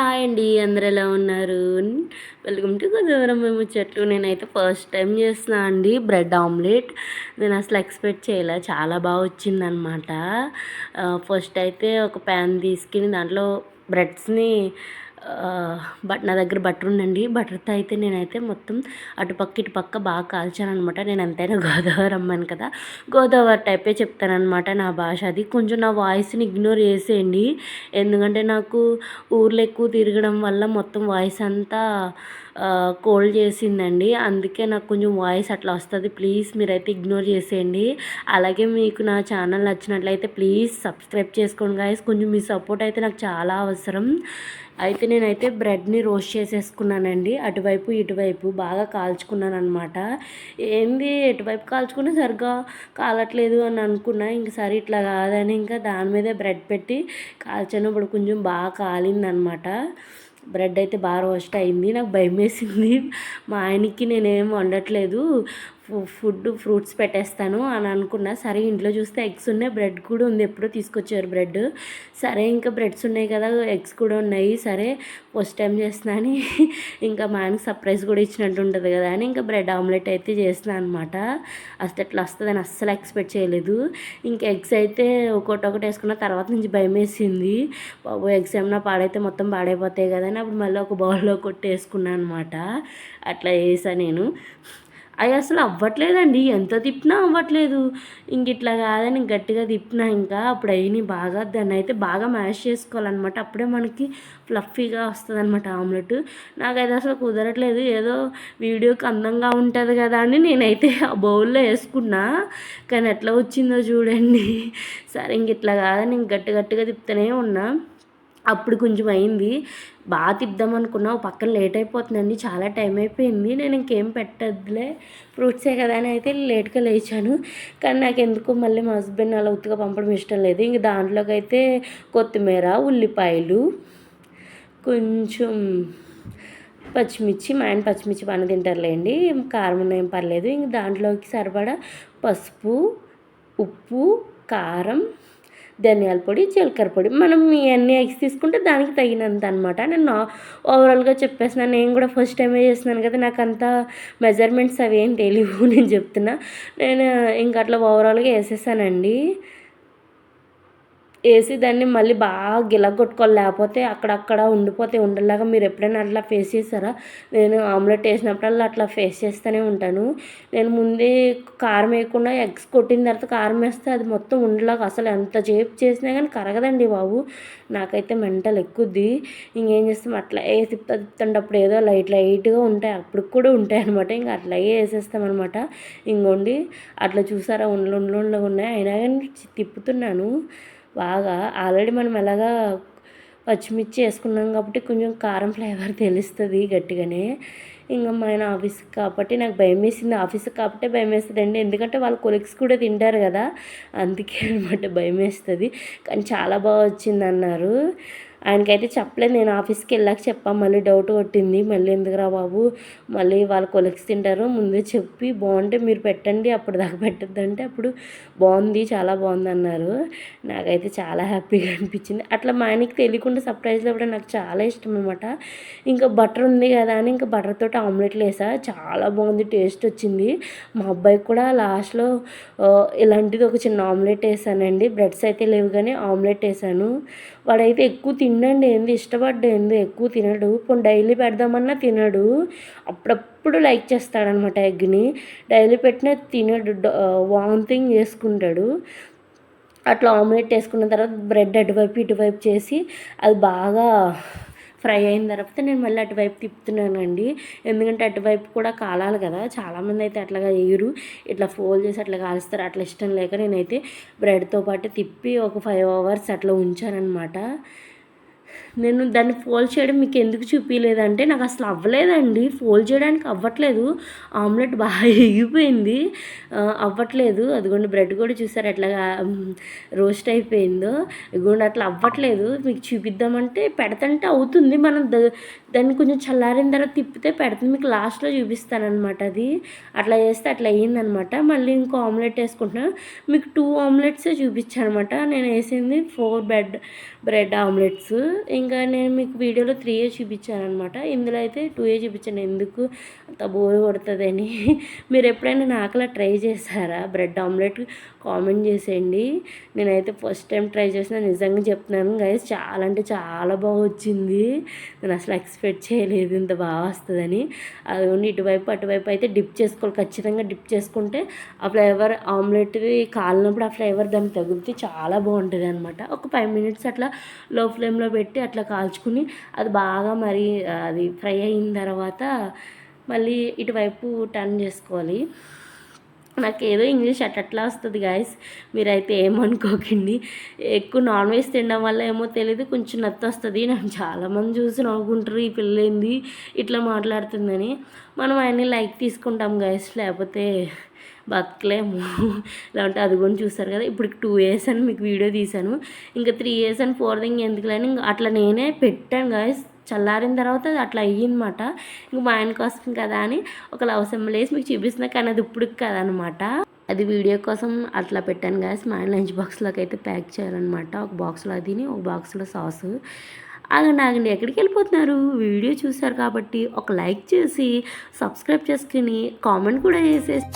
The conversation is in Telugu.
హాయ్ అండి అందరు ఎలా ఉన్నారు? వెల్కమ్ టు గోదావరం మేము చెట్లు నేనైతే ఫస్ట్ టైం చేస్తున్నా అండి బ్రెడ్ ఆమ్లెట్ నేను అసలు ఎక్స్పెక్ట్ చేయలే చాలా బాగా వచ్చిందనమాట ఫస్ట్ అయితే ఒక ప్యాన్ తీసుకుని దాంట్లో బ్రెడ్స్ని బట్ నా దగ్గర బటర్ ఉందండి. బటర్తో అయితే నేనైతే మొత్తం అటుపక్క ఇటుపక్క బాగా కాల్చాను అనమాట నేను ఎంతైనా గోదావరి అమ్మాను కదా. గోదావరి టైపే చెప్తానమాట నా భాష. అది కొంచెం నా వాయిస్ని ఇగ్నోర్ చేసేయండి. ఎందుకంటే నాకు ఊర్లో ఎక్కువ తిరగడం వల్ల మొత్తం వాయిస్ అంతా కోల్డ్ చేసిందండి. అందుకే నాకు కొంచెం వాయిస్ అట్లా వస్తుంది. ప్లీజ్ మీరైతే ఇగ్నోర్ చేసేయండి. అలాగే మీకు నా ఛానల్ నచ్చినట్లయితే ప్లీజ్ సబ్స్క్రైబ్ చేసుకోండి గాయస్ కొంచెం మీ సపోర్ట్ అయితే నాకు చాలా అవసరం. అయితే నేనైతే బ్రెడ్ని రోస్ట్ చేసేసుకున్నానండి. అటువైపు ఇటువైపు బాగా కాల్చుకున్నాను అనమాట ఏంది ఎటువైపు కాల్చుకున్నా సరిగ్గా కాలట్లేదు అని అనుకున్నా. ఇంక సరే ఇట్లా కాదని ఇంకా దాని మీదే బ్రెడ్ పెట్టి కాల్చినప్పుడు కొంచెం బాగా కాలిందనమాట బ్రెడ్ అయితే బాగా రోస్ట్ అయింది. నాకు భయం వేసింది మా ఆయనకి నేనేం వండట్లేదు. ఫుడ్ ఫ్రూట్స్ పెట్టేస్తాను అని అనుకున్నా. సరే ఇంట్లో చూస్తే ఎగ్స్ ఉన్నాయి. బ్రెడ్ కూడా ఉంది. ఎప్పుడో తీసుకొచ్చారు బ్రెడ్. సరే ఇంకా బ్రెడ్స్ ఉన్నాయి కదా. ఎగ్స్ కూడా ఉన్నాయి. సరే ఫస్ట్ టైం చేస్తున్నా అని ఇంకా మా ఆయనకి సర్ప్రైజ్ కూడా ఇచ్చినట్టు ఉంటుంది కదా అని ఇంకా బ్రెడ్ ఆమ్లెట్ అయితే చేస్తున్నాను అనమాట అసలు ఎట్లా వస్తుందని అస్సలు ఎక్స్పెక్ట్ చేయలేదు. ఇంకా ఎగ్స్ అయితే ఒకటి ఒకటి వేసుకున్న తర్వాత నుంచి భయం వేసింది. బాబు ఎగ్స్ ఏమన్నా పాడైతే మొత్తం పాడైపోతాయి కదా అని అప్పుడు మళ్ళీ ఒక బౌల్లో కొట్టేసుకున్నాను అనమాట అట్లా వేసా నేను. అవి అసలు అవ్వట్లేదండి. ఎంత తిప్పినా అవ్వట్లేదు. ఇంక ఇట్లా కాదని గట్టిగా తిప్పినా ఇంకా అప్పుడు అయినాయి బాగా. దాన్ని అయితే బాగా మ్యాష్ చేసుకోవాలన్నమాట. అప్పుడే మనకి ఫ్లఫీగా వస్తుంది అనమాట ఆమ్లెట్. నాకైతే అసలు కుదరట్లేదు. ఏదో వీడియోకి అందంగా ఉంటుంది కదా అని నేనైతే ఆ బౌల్లో వేసుకున్నా. కానీ ఎట్లా వచ్చిందో చూడండి. సరే ఇంక ఇట్లా కాదని ఇంక గట్టి గట్టిగా తిప్పుతూనే ఉన్నా. అప్పుడు కొంచెం అయింది. బాగా తిద్దాం అనుకున్నా పక్కన లేట్ అయిపోతుందండి చాలా టైం అయిపోయింది. నేను ఇంకేం పెట్టద్దులే ఫ్రూట్సే కదా అని అయితే లేట్గా లేచాను. కానీ నాకు ఎందుకో మళ్ళీ మా హస్బెండ్ అలా ఉత్తుగా పంపడం ఇష్టం లేదు. ఇంక దాంట్లోకి అయితే కొత్తిమీర ఉల్లిపాయలు కొంచెం పచ్చిమిర్చి మా ఆయన పచ్చిమిర్చి బాగా తింటారులేండి కారం ఏం పర్లేదు. ఇంక దాంట్లోకి సరిపడా పసుపు ఉప్పు కారం ధనియాల పొడి జీలకర్ర పొడి. మనం ఇవన్నీ ఎగ్స్ తీసుకుంటే దానికి తగినంత అనమాట నేను ఓవరాల్గా చెప్పేస్తున్నాను నేను కూడా ఫస్ట్ టైమే చేస్తున్నాను కదా నాకు అంత మెజర్మెంట్స్ అవి ఏం తెలియవు నేను చెప్తున్నా. నేను ఇంకా అట్లా ఓవరాల్గా వేసేసానండి. వేసి దాన్ని మళ్ళీ బాగా గిలగొట్టుకోవాలి. లేకపోతే అక్కడక్కడ ఉండిపోతే ఉండలాగా మీరు ఎప్పుడైనా అట్లా ఫేస్ చేస్తారా నేను ఆమ్లెట్ వేసినప్పుడల్లా అట్లా ఫేస్ చేస్తూనే ఉంటాను. నేను ముందే కారం వేయకుండా ఎగ్స్ కొట్టిన తర్వాత కారం వేస్తే అది మొత్తం ఉండలాగా అసలు ఎంత చేపు చేసినా కానీ కరగదండి బాబు. నాకైతే మెంటల్ ఎక్కుద్ది. ఇంకేం చేస్తాం? అట్లా ఏ తిప్ప తిప్పుతుంటప్పుడు ఏదో లైట్ లైట్గా ఉంటాయి. అప్పుడు కూడా ఉంటాయి అనమాట ఇంకా అట్లాగే వేసేస్తామన్నమాట ఇంకోండి అట్లా చూసారా? ఉండలు ఉండలు ఉన్నాయి. అయినా కానీ తిప్పుతున్నాను. బాగా ఆల్రెడీ మనం ఎలాగా పచ్చిమిర్చి వేసుకున్నాం కాబట్టి కొంచెం కారం ఫ్లేవర్ తెలుస్తుంది గట్టిగానే. ఇంకా మా ఆయన ఆఫీస్ కాబట్టి నాకు భయం వేసింది. ఆఫీస్ కాబట్టి భయం వేస్తుంది అండి ఎందుకంటే వాళ్ళ కొలిక్స్ కూడా తింటారు కదా. అందుకే అనమాట భయం వేస్తుంది. కానీ చాలా బాగా వచ్చింది అన్నారు ఆయనకైతే చెప్పలేదు. నేను ఆఫీస్కి వెళ్ళాక చెప్పా. మళ్ళీ డౌట్ కొట్టింది. మళ్ళీ ఎందుకురా బాబు? మళ్ళీ వాళ్ళ కొలిక్స్ తింటారు. ముందే చెప్పి బాగుంటే మీరు పెట్టండి. అప్పుడు దాకా పెట్టద్దంటే అప్పుడు బాగుంది చాలా బాగుంది అన్నారు. నాకైతే చాలా హ్యాపీగా అనిపించింది. అట్లా మా ఆయనకి తెలియకుండా సర్ప్రైజ్లో కూడా నాకు చాలా ఇష్టం అనమాట ఇంకా బటర్ ఉంది కదా అని ఇంకా బటర్ తోటి ఆమ్లెట్లు వేసా. చాలా బాగుంది టేస్ట్ వచ్చింది. మా అబ్బాయికి కూడా లాస్ట్లో ఇలాంటిది ఒక చిన్న ఆమ్లెట్ వేసానండి. బ్రెడ్స్ అయితే లేవు కానీ ఆమ్లెట్ వేసాను. వాడైతే ఎక్కువ తినండి ఏంది? ఇష్టపడ్డ ఏంది? ఎక్కువ తినడు. పోనీ డైలీ పెడదామన్నా తినడు. అప్పుడప్పుడు లైక్ చేస్తాడనమాట ఎగ్ని. డైలీ పెట్టినా తినడు. వామిటింగ్ చేసుకుంటాడు. అట్లా ఆమ్లెట్ వేసుకున్న తర్వాత బ్రెడ్ అటువైపు ఇటువైపు చేసి అది బాగా ఫ్రై అయిన తర్వాత నేను మళ్ళీ అటువైపు తిప్పుతున్నానండి. ఎందుకంటే అటువైపు కూడా కాలాలి కదా. చాలామంది అయితే అట్లాగా వేయరు. ఇట్లా ఫోల్డ్ చేసి అట్లా కాలుస్తారు. అట్లా ఇష్టం లేక నేనైతే బ్రెడ్తో పాటు తిప్పి ఒక ఫైవ్ అవర్స్ అట్లా ఉంచానన్నమాట నేను దాన్ని ఫోల్డ్ చేయడం మీకు ఎందుకు చూపించలేదంటే నాకు అసలు అవ్వలేదండి. ఫోల్డ్ చేయడానికి అవ్వట్లేదు. ఆమ్లెట్ బాగా ఎగిపోయింది అవ్వట్లేదు. అదిగోండి బ్రెడ్ కూడా చూసారు ఎట్లాగా రోస్ట్ అయిపోయిందో. ఇదిగోండి అట్లా అవ్వట్లేదు. మీకు చూపిద్దామంటే పెడతంటే అవుతుంది. మనం ద- దాన్ని కొంచెం చల్లారిన తర్వాత తిప్పితే పెడుతుంది. మీకు లాస్ట్లో చూపిస్తానమాట అది. అట్లా చేస్తే అట్లా అయ్యిందనమాట మళ్ళీ ఇంకో ఆమ్లెట్ వేసుకుంటున్నాను మీకు టూ ఆమ్లెట్సే చూపించానమాట నేను వేసింది ఫోర్ బెడ్ బ్రెడ్ ఆమ్లెట్స్. ఇంకా నేను మీకు వీడియోలో త్రీ ఏ ఇందులో అయితే టూ ఏ చూపించాను ఎందుకు అంత బోర్ కొడుతుందని. మీరు ఎప్పుడైనా నాకులా ట్రై చేశారా? బ్రెడ్ ఆమ్లెట్ కామెంట్ చేసేయండి. నేనైతే ఫస్ట్ టైం ట్రై చేసిన నిజంగా చెప్తున్నాను గైస్ చాలా అంటే చాలా బాగా వచ్చింది. నేను అసలు ఎక్స్పెక్ట్ చేయలేదు ఇంత బాగా వస్తుందని. అది ఇటువైపు అటువైపు అయితే డిప్ చేసుకోవాలి. ఖచ్చితంగా డిప్ చేసుకుంటే ఆ ఫ్లేవర్ ఆమ్లెట్ది కాలినప్పుడు ఆ ఫ్లేవర్ దానికి తగిలితే చాలా బాగుంటుంది అనమాట ఒక ఫైవ్ మినిట్స్ అట్లా లో ఫ్లేమ్లో పెట్టి అట్లా కాల్చుకుని అది బాగా మరి అది ఫ్రై అయిన తర్వాత మళ్ళీ ఇటువైపు టర్న్ చేసుకోవాలి. నాకు ఏదో ఇంగ్లీష్ అట్లా వస్తుంది గాయస్ మీరైతే ఏమనుకోకండి. ఎక్కువ నాన్ వెజ్ తినడం వల్ల ఏమో తెలియదు కొంచెం నత్త వస్తుంది. నాకు చాలామంది చూసి నవ్వుకుంటారు ఈ పిల్లంది ఇట్లా మాట్లాడుతుందని. మనం ఆయన్ని లైక్ తీసుకుంటాం గాయస్ లేకపోతే బతకలేము. లేదంటే అది కూడా చూస్తారు కదా ఇప్పుడు టూ ఇయర్స్ అని మీకు వీడియో తీశాను. ఇంకా త్రీ ఇయర్స్ అని ఫోర్ థింగ్ ఎందుకులేని ఇంకా అట్లా నేనే పెట్టాను గాయస్ చల్లారిన తర్వాత అది అట్లా అయ్యిందన్నమాట. ఇంక మా ఆయన కోసం కదా అని ఒక లవ్ సింబల్ వేసి మీకు చూపిస్తున్నా కానీ అది ఇప్పుడు కదనమాట అది వీడియో కోసం అట్లా పెట్టాను గాయస్. మా ఆయన లంచ్ బాక్స్లోకి అయితే ప్యాక్ చేయాలన్నమాట. ఒక బాక్స్లో అదిని ఒక బాక్స్లో సాసు. ఆగండి ఆగండి ఎక్కడికి వెళ్ళిపోతున్నారు? వీడియో చూశారు కాబట్టి ఒక లైక్ చేసి సబ్స్క్రైబ్ చేసుకుని కామెంట్ కూడా చేసేసి